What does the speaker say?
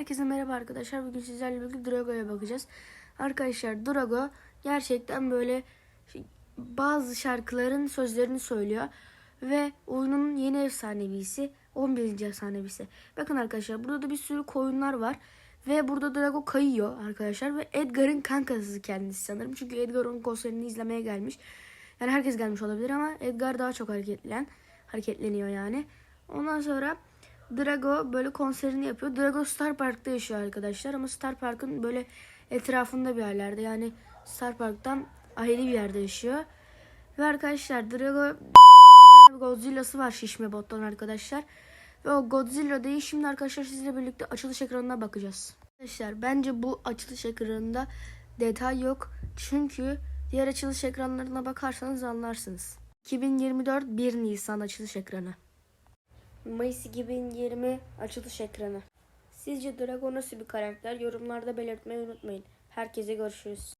Herkese merhaba arkadaşlar. Bugün sizlerle birlikte Drago'ya bakacağız. Arkadaşlar Drago gerçekten böyle şey- bazı şarkıların sözlerini söylüyor. Ve oyunun yeni efsanevisi 11. efsanevisi. Bakın arkadaşlar burada da bir sürü koyunlar var. Ve burada Drago kayıyor arkadaşlar. Ve Edgar'ın kankası kendisi sanırım. Çünkü Edgar onun konserini izlemeye gelmiş. Yani herkes gelmiş olabilir ama Edgar daha çok hareketlen, hareketleniyor yani. Ondan sonra Drago böyle konserini yapıyor. Drago Star Park'ta yaşıyor arkadaşlar ama Star Park'ın böyle etrafında bir yerlerde yani Star Park'tan ayrı bir yerde yaşıyor. Ve arkadaşlar Drago Godzilla'sı var şişme bottan arkadaşlar. Ve o Godzilla değil şimdi arkadaşlar sizle birlikte açılış ekranına bakacağız. Arkadaşlar bence bu açılış ekranında detay yok. Çünkü diğer açılış ekranlarına bakarsanız anlarsınız. 2024 1 Nisan açılış ekranı. Mayıs 2020 açılış ekranı. Sizce Drago nasıl bir karakter? Yorumlarda belirtmeyi unutmayın. Herkese görüşürüz.